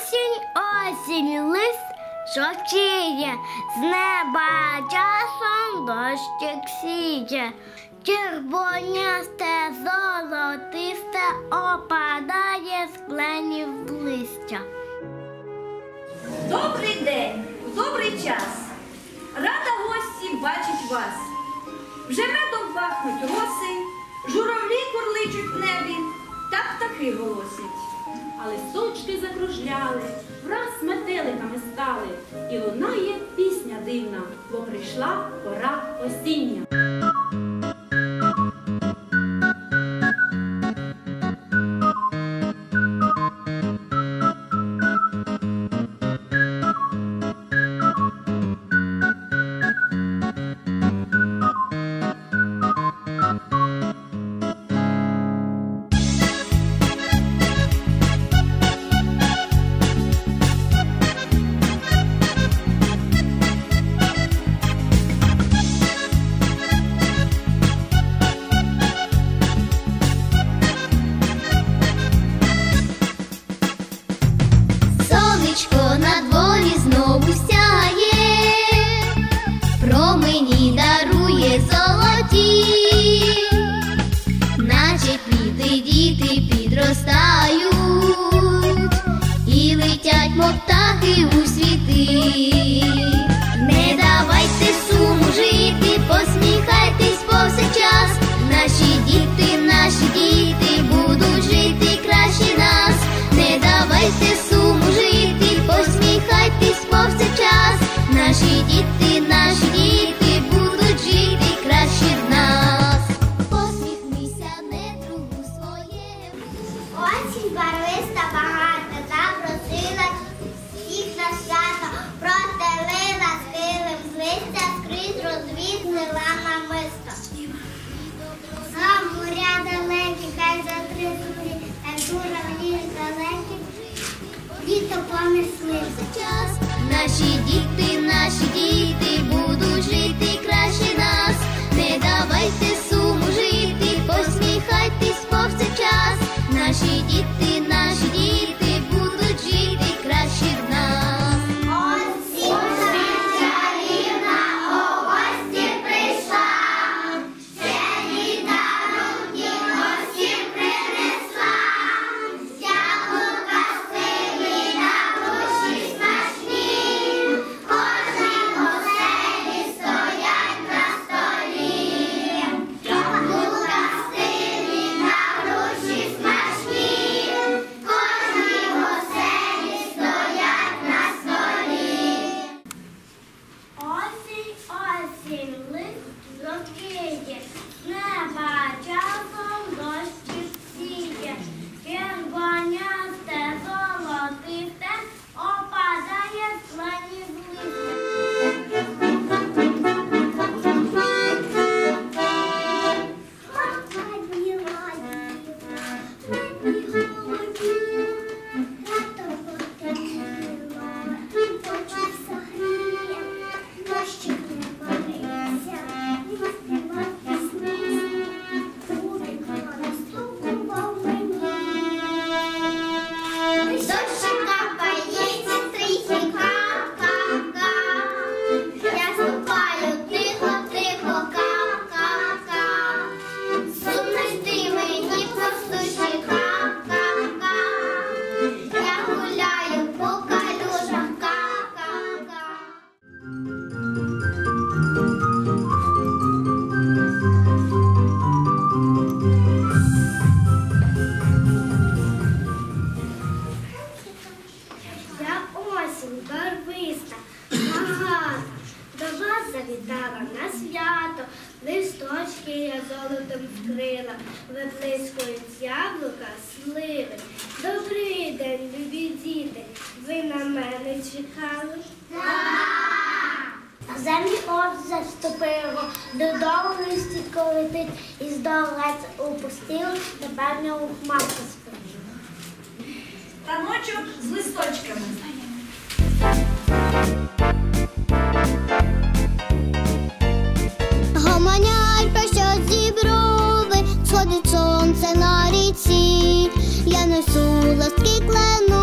Осінь, осінь, лист жовтіє, з неба часом дощик сіє, червонясте, золотисте опадає з кленів листя. Добрий день, добрий час. Рада гості бачить вас. Вже медом пахнуть роси, журавлі курличуть в небі, та птахи голосять. А листочки закружляли, враз метеликами стали, і лунає пісня дивна, бо прийшла пора осіння. Сонечко на розвіснила намисто. За моря далекі, хай за три зорі, та журавлі далекі, діто понеслися. Наші діти, наші діти будуть осінь барвиста, багата, до вас завітала на свято, листочки я золотом вкрила, виблискують яблука, сливи. Добрий день, любі діти, ви на мене чекали? Землі от заступило, додолу листітко летить, і здолець упустило, тепер не у хмарку спить. Таночок з листочками. Сонце на ріці. Я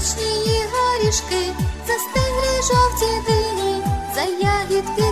смачні її горішки, за стиглі жовті дині, за ягідки